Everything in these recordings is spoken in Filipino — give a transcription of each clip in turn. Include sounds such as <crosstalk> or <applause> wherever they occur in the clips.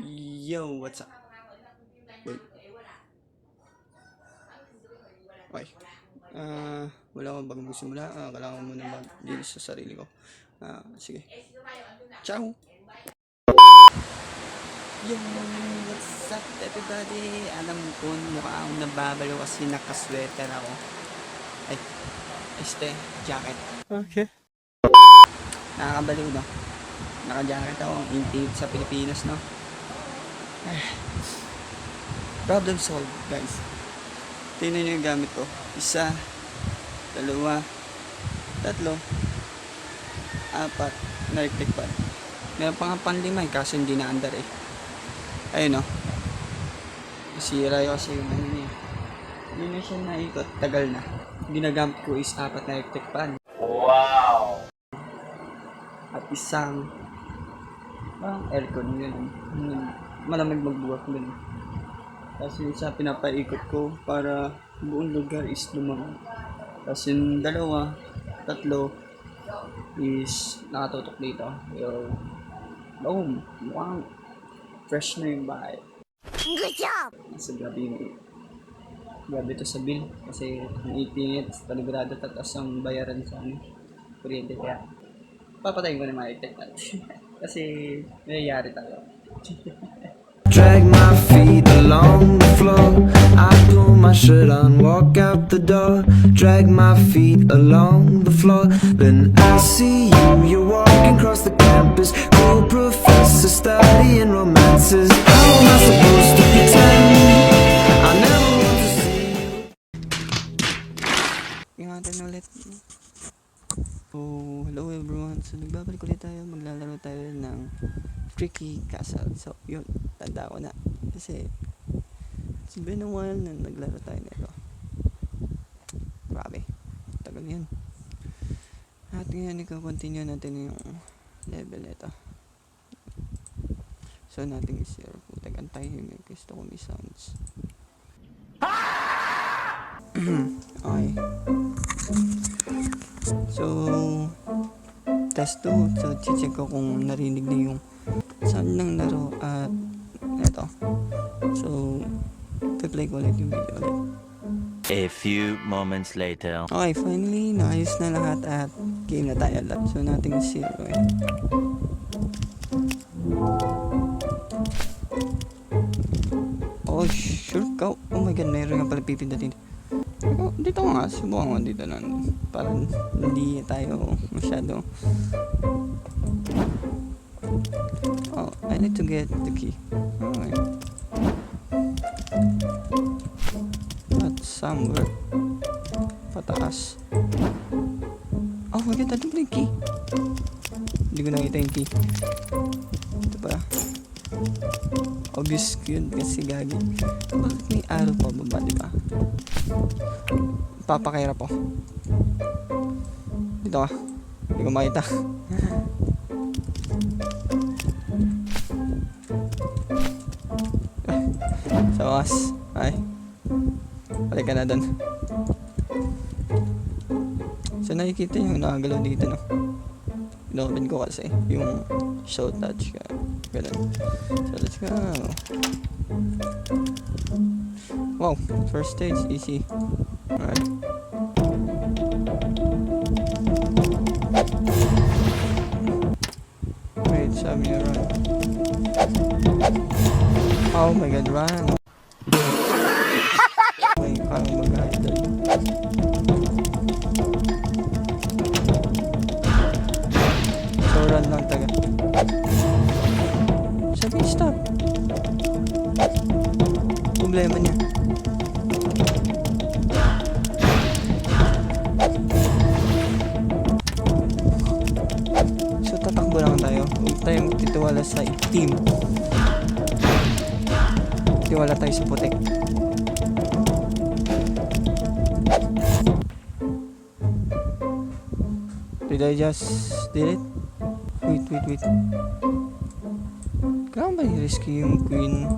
Yo, what's up? Wait. Okay. Ah, wala akong bagong simula. Ah, kailangan ko muna mag-deal sa sarili ko. Ah, sige. Ciao! Yo, what's up everybody? Alam ko, mukha akong nababalo kasi nakasweater ako. Ay, este, jacket. Okay. Nakakabaliw, no? Naka-jacket ako, intimate sa Pilipinas, no? Problem solved, guys. Tingnan nyo yung gamit ko. Isa, dalawa, tatlo, apat, na-electric pan. Meron pa nga panlima eh, kaso hindi na under eh. Ayun no. Nasira yun kasi yung ano niya. Hindi na siya naikot, tagal na. Ginagamit ko is apat na electric pan. Wow! At isang parang aircon yun. Yun, Malamig magbuwak dun. Tapos yung isa pinapaikot ko para buong lugar is lumang. Tapos yung dalawa, tatlo is nakatutok dito. Yo, boom! Mukhang fresh na yung bahay. Good job! Nasa grabe yung grabe to sa bill kasi ang 18 minutes paligrado tatas ang bayaran sa ano kuryente kaya papatayin ko na mga itek natin <laughs> kasi nangyayari tayo <laughs> Drag my feet along the floor. I pull my shirt on, walk out the door. Drag my feet along the floor. Then I see you, you're walking across the campus. Cool professor studying romances. How am I supposed hello everyone. So nagbabalik ulit tayo. Maglalaro tayo ng Tricky Castle. So yun. Tanda ko na. Kasi it's been a while na naglaro tayo nito. Grabe. Tagal yun. At ngayon ikaw-continue natin yung level nito. So natin is-zero putag ang tahimik gusto ko may sounds okay. So, test 2. So, check ko kung narinig na yung sound ng laro at eto. So, ko ulit yung video ulit. A few moments later. Okay, finally, naayos na lahat at game na tayo lahat. So, nating zero eh. Oh, sure ka. Oh my god, meron nga pala pipindutin. Teka, Dito nga, subukan ko dito lang. Parang hindi tayo masyado. Oh, I need to get the key. Okay. At somewhere. Pataas. Oh god, ano ba yung key? Hindi ko nakita yung key. Ito pa. Obvious yun kasi gagi. Bakit may arrow pa baba, di ba? Papakira po. Dito ka. Hindi ko makita. <laughs> Sa wakas. Ay. Balik ka na doon. So nakikita yung nakagalaw dito no. Inopen ko kasi yung show touch ka. Ganun. So let's go. Wow, first stage easy. Alright. Wait, sabi niya run. Oh my god, run. May parang mag-idol. So run lang taga. Problema niya. So tatakbo lang tayo. Huwag tayong titiwala sa team. Tiwala tayo sa puti. Did I just did it? Wait, wait, wait. Kailangan ba i-rescue yung queen?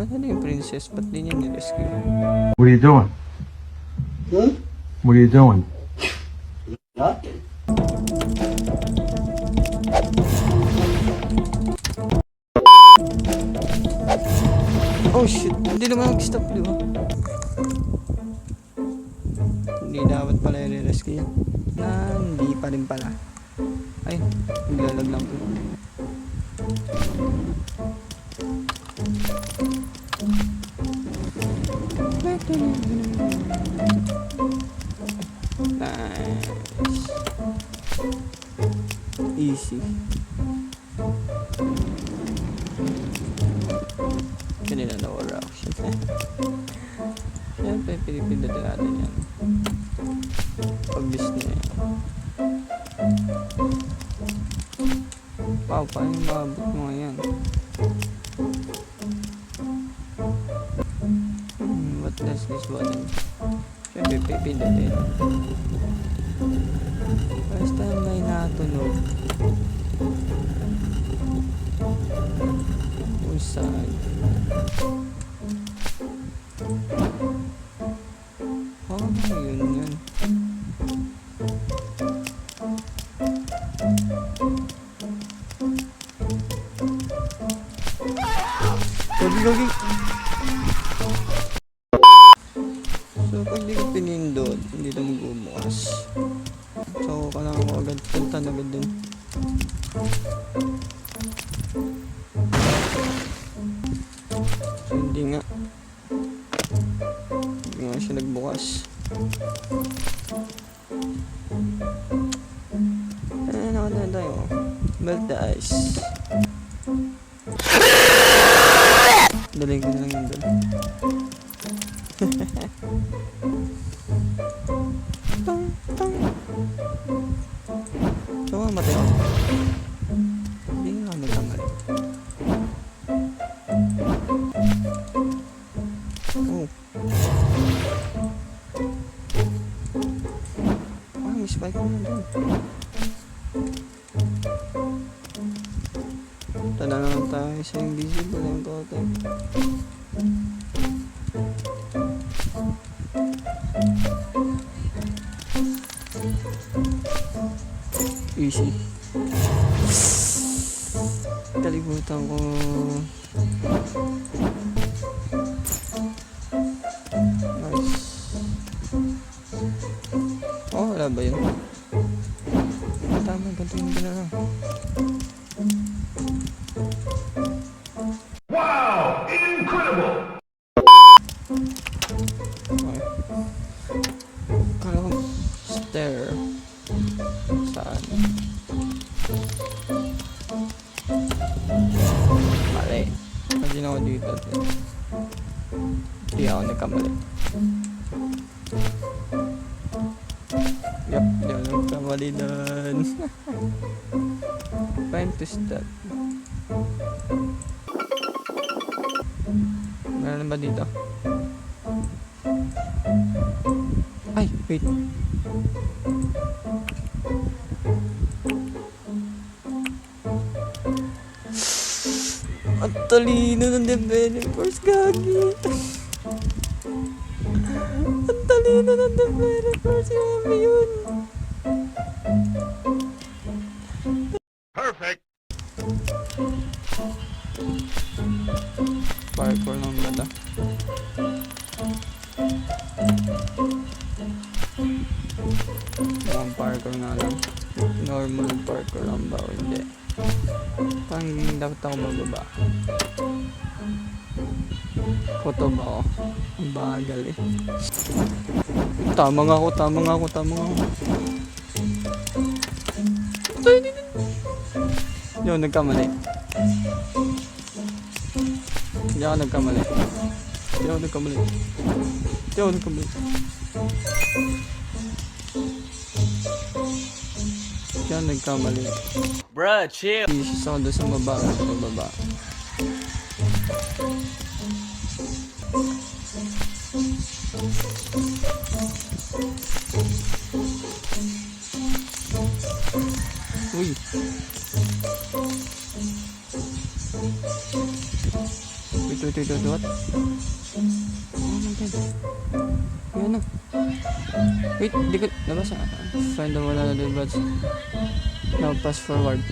Diba? Ano yung princess? Ba't di niya ni-rescue? What are you doing? What are you doing? Oh shit, hindi naman mag-stop di ba? Hindi dapat pala i-rescue yan. Na, hindi pa rin pala. Ay, naglalag lang po. Easy. Kanina nawala ako siya. Yan pa yung pinipindutin natin yan. Pag-list na yan. Wow, paano maabot mo yan? Hmm, what does this button? Siyempre, pipindutin. Basta may natunog. Kung saan. Oh, yun yun. Gogi, gogi. So, pag di ko pinindot, hindi na magbubukas. So, kailangan ko agad punta agad dun. So, hindi nga. Hindi nga siya nagbukas. Ano na na tayo? Melt the ice. Daling ko na lang yun dun. Tala na lang tayo sa invisible yung totem. Easy. Kalimutan ko. Gantuin ko na lang. Okay. Kala ko stair. Saan? Mali. Pag ako dito. Hindi ako nagkamali. Yup, hindi nagkamali doon. Time to start. Meron ba dito? Ay, wait. Ang talino ng developers, gagi. Ang talino ng developers, grabe yun. Parkour lang ba o hindi? Parang dapat ako bababa. Koto ba ako? Ang bagal eh. Tama nga ako, tama nga ako, tama nga ako. Ako nagkamali. Hindi ako nagkamali. Hindi ako nagkamali. Hindi ako nagkamali. Ako nagkamali. Bruh, chill. Isis ako doon sa baba. Sa baba. Uy. Wait, wait, wait, wait, what? Oh my god. Wait, di ko, nabasa. Find the wala na buds. Now pass forward.